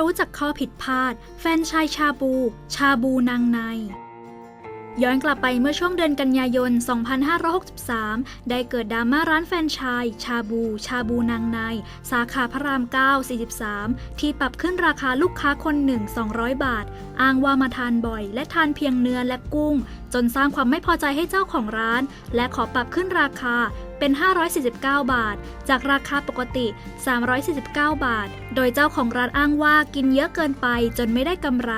รู้จากข้อผิดพลาด แฟนชายชาบู ชาบูนางใน ย้อนกลับไปเมื่อช่วงเดือนกันยายน 2563 ได้เกิดดราม่าร้านแฟนชาย ชาบู ชาบูนางใน สาขาพระราม 9 43 ที่ปรับขึ้นราคาลูกค้าคนหนึ่ง 200 บาท อ้างว่ามาทานบ่อย และทานเพียงเนื้อและกุ้ง จนสร้างความไม่พอใจให้เจ้าของร้าน และขอปรับขึ้นราคา เป็น 549 บาท จากราคาปกติ 349 บาท โดยเจ้าของร้านอ้างว่ากินเยอะเกินไปจนไม่ได้กำไร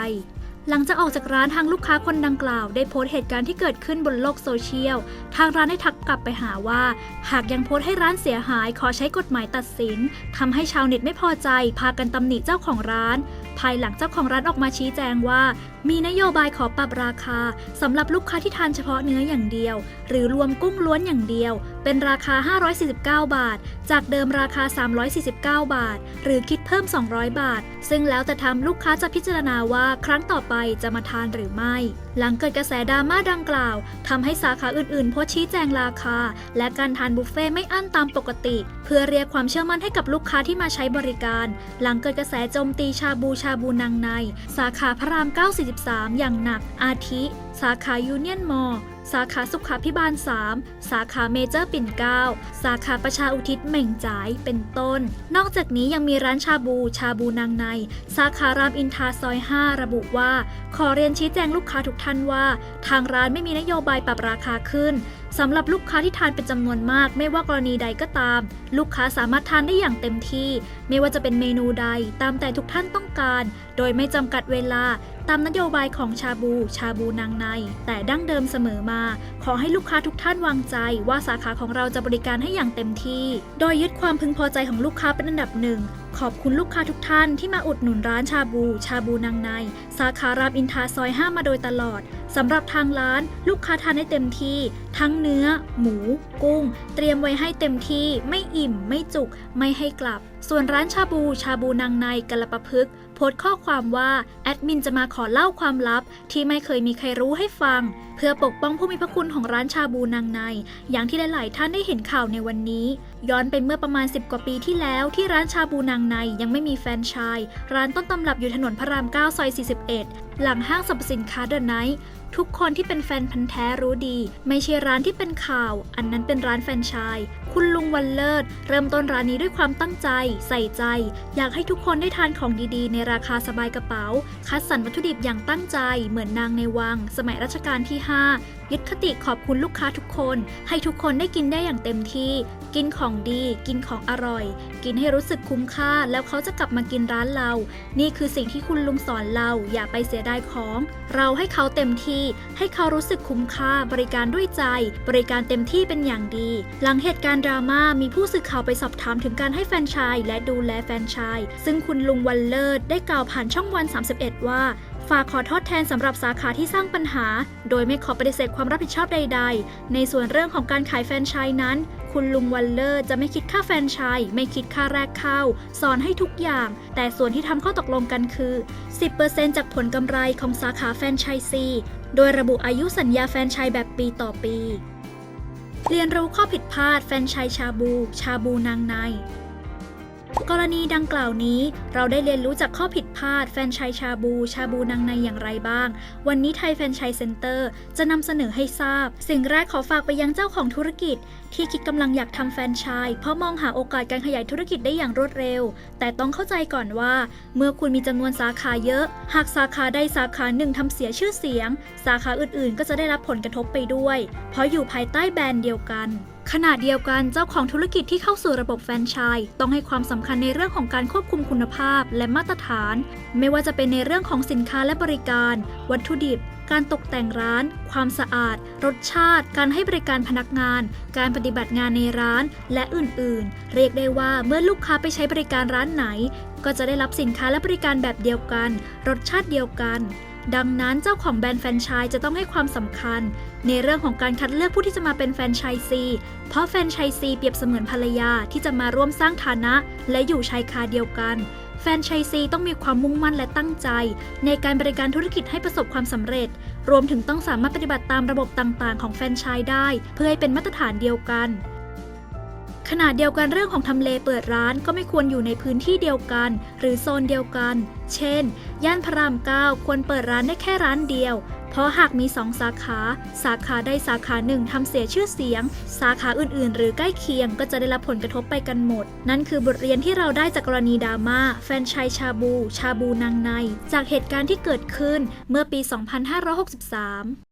หลังจากออกจากร้านทางลูกค้าคนดังกล่าว ได้โพสต์เหตุการณ์ที่เกิดขึ้นบนโลกโซเชียล ทางร้านได้ทักกลับไปหาว่า หากยังโพสต์ให้ร้านเสียหายขอใช้กฎหมายตัดสินทำให้ชาวเน็ตไม่พอใจ พากันตำหนิเจ้าของร้าน ภายหลังเจ้าของร้านออกมาชี้แจงว่า มีนโยบายขอปรับราคาสำหรับลูกค้าที่ทานเฉพาะเนื้ออย่างเดียว หรือรวมกุ้งล้วนอย่างเดียว เป็นราคา 549 บาท จากเดิมราคา 349 บาท หรือคิดเพิ่ม 200 บาท ซึ่งแล้วแต่ทำลูกค้าจะพิจารณาว่าครั้งต่อไปจะมาทานหรือไม่ หลังเกิดกระแสดราม่าดังกล่าวทำให้สาขาอื่นๆโพสชี้แจงราคา และการทานบุฟเฟ่ไม่อั้นตามปกติ เพื่อเรียกความเชื่อมั่นให้กับลูกค้าที่มาใช้บริการ หลังเกิดกระแสโจมตีชาบูชาบูนางใน สาขาพระราม943อย่างหนัก อาทิ สาขายูเนียนมอ สาขาสุขาพิบาล 3 สาขาเมเจอร์ปิ่นเกล้า สาขาประชาอุทิศเหม่งจ่าย เป็นต้น นอกจากนี้ยังมีร้านชาบู ชาบูนางใน สาขารามอินทาซอย 5 ระบุว่า ขอเรียนชี้แจงลูกค้าทุกท่านว่า ทางร้านไม่มีนโยบายปรับราคาขึ้น สำหรับลูกค้าที่ทานเป็นจำนวนมาก ไม่ว่ากรณีใดก็ตาม ลูกค้าสามารถทานได้อย่างเต็มที่ ไม่ว่าจะเป็นเมนูใดตามแต่ทุกท่านต้องการ โดยไม่จำกัดเวลา ตามนโยบายของชาบูชาบูนางใน แต่ดั้งเดิมเสมอมา ขอให้ลูกค้าทุกท่านวางใจ ว่าสาขาของเราจะบริการให้อย่างเต็มที่ โดยยึดความพึงพอใจของลูกค้าเป็นอันดับหนึ่งขอบคุณลูกค้าทุกท่านที่มาอุดหนุนร้านชาบู ชาบูนางใน สาขารามอินทราซอย 5 มาโดยตลอดสำหรับทางร้าน ลูกค้าทานได้เต็มที่ ทั้งเนื้อ หมู กุ้ง เตรียมไว้ให้เต็มที่ไม่อิ่ม ไม่จุก ไม่ให้กลับ ส่วนร้านชาบูชาบูนางในกละปะพึกโพสต์ข้อความว่า แอดมินจะมาขอเล่าความลับ ที่ไม่เคยมีใครรู้ให้ฟัง เพื่อปกป้องผู้มีพระคุณของร้านชาบูนางใน อย่างที่หลาย ๆ ท่านได้เห็นข่าวในวันนี้ ย้อนไปเมื่อประมาณ 10 กว่าปีที่แล้วที่ร้านชาบูนางในยังไม่มีแฟนชส์ร้านต้นตำรับอยู่ถนนพระราม 9 ซอย 41 หลังห้างสรรพสินค้าเดอะไนท์ ทุกคนที่เป็นแฟนพันธ์แท้รู้ดี ไม่ใช่ร้านที่เป็นข่าว อันนั้นเป็นร้านแฟนชาย คุณลุงวันเลิศ เริ่มต้นร้านนี้ด้วยความตั้งใจ ใส่ใจ อยากให้ทุกคนได้ทานของดีๆ ในราคาสบายกระเป๋า คัดสรรวัตถุดิบอย่างตั้งใจ เหมือนนางในวัง สมัยรัชกาลที่ 5 ยึดคติขอบคุณลูกค้าทุกคน ให้ทุกคนได้กินได้อย่างเต็มที่ กินของดี กินของอร่อย กินให้รู้สึกคุ้มค่า แล้วเขาจะกลับมากินร้านเรา นี่คือสิ่งที่คุณลุงสอนเรา อย่าไปเสียดายของ เราให้เขาเต็มที่ ให้เขารู้สึกคุ้มค่า บริการด้วยใจ บริการเต็มที่เป็นอย่างดี หลังเหตุการณ์ดราม่ามีผู้สื่อข่าวไปสอบถามถึงการให้แฟนชส์และดูแลแฟนชส์ซึ่งคุณลุงวันเลิศได้กล่าวผ่านช่องวัน 31 ว่าฝากขอโทษแทนสำหรับสาขาที่สร้างปัญหา โดยไม่ขอปฏิเสธความรับผิดชอบใด ๆ ในส่วนเรื่องของการขายแฟนชส์นั้น คุณลุงวันเลอร์จะไม่คิดค่าแฟนชส์ไม่คิดค่าแรกเข้า สอนให้ทุกอย่าง แต่ส่วนที่ทำข้อตกลงกันคือ 10%จากผลกำไรของสาขาแฟนชส์ซีโดยระบุอายุสัญญาแฟนชส์แบบปีต่อปี เรียนรู้ข้อผิดพลาดแฟนชายชาบู ชาบูนางใน กรณีดังกล่าวนี้ เราได้เรียนรู้จากข้อผิดพลาด แฟนชส์ชาบู ชาบูนางในอย่างไรบ้าง วันนี้ไทยแฟนชส์เซ็นเตอร์จะนำเสนอให้ทราบ สิ่งแรกขอฝากไปยังเจ้าของธุรกิจ ที่คิดกำลังอยากทำแฟนชส์เพราะมองหาโอกาสการขยายธุรกิจได้อย่างรวดเร็ว แต่ต้องเข้าใจก่อนว่า เมื่อคุณมีจำนวนสาขาเยอะ หากสาขาใดสาขาหนึ่งทำเสียชื่อเสียง สาขาอื่นๆ ก็จะได้รับผลกระทบไปด้วย เพราะอยู่ภายใต้แบรนด์เดียวกัน ขณะเดียวกันเจ้าของธุรกิจที่เข้าสู่ระบบแฟรนไชส์ต้องให้ความสำคัญในเรื่องของการควบคุมคุณภาพและมาตรฐาน ไม่ว่าจะเป็นในเรื่องของสินค้าและบริการ วัตถุดิบ การตกแต่งร้าน ความสะอาด รสชาติ การให้บริการพนักงาน การปฏิบัติงานในร้าน และอื่นๆ เรียกได้ว่าเมื่อลูกค้าไปใช้บริการร้านไหน ก็จะได้รับสินค้าและบริการแบบเดียวกัน รสชาติเดียวกัน ดังนั้นเจ้าของแบรนด์แฟรนไชส์จะต้องให้ความสำคัญ ในเรื่องของการคัดเลือกผู้ที่จะมาเป็นแฟรนไชส์ซีเพราะแฟรนไชส์ซีเปรียบเสมือนภรรยาที่จะมาร่วมสร้างฐานะ และอยู่ชายคาเดียวกัน แฟรนไชส์ซีต้องมีความมุ่งมั่นและตั้งใจ ในการบริการธุรกิจให้ประสบความสำเร็จ รวมถึงต้องสามารถปฏิบัติตามระบบต่างๆ ของแฟรนไชส์ได้ เพื่อให้เป็นมาตรฐานเดียวกัน ขณะเดียวกันเรื่องของทำเลเปิดร้านก็ไม่ควรอยู่ในพื้นที่เดียวกัน หรือโซนเดียวกัน เช่น ย่านพระราม9ควรเปิดร้านได้แค่ร้านเดียว เพราะหากมี2สาขา สาขาใดสาขาหนึ่งทำเสียชื่อเสียง สาขาอื่นๆ หรือใกล้เคียงก็จะได้รับผลกระทบไปกันหมด นั่นคือบทเรียนที่เราได้จากกรณีดราม่าแฟนชายชาบู ชาบูนางใน จากเหตุการณ์ที่เกิดขึ้นเมื่อปี 2563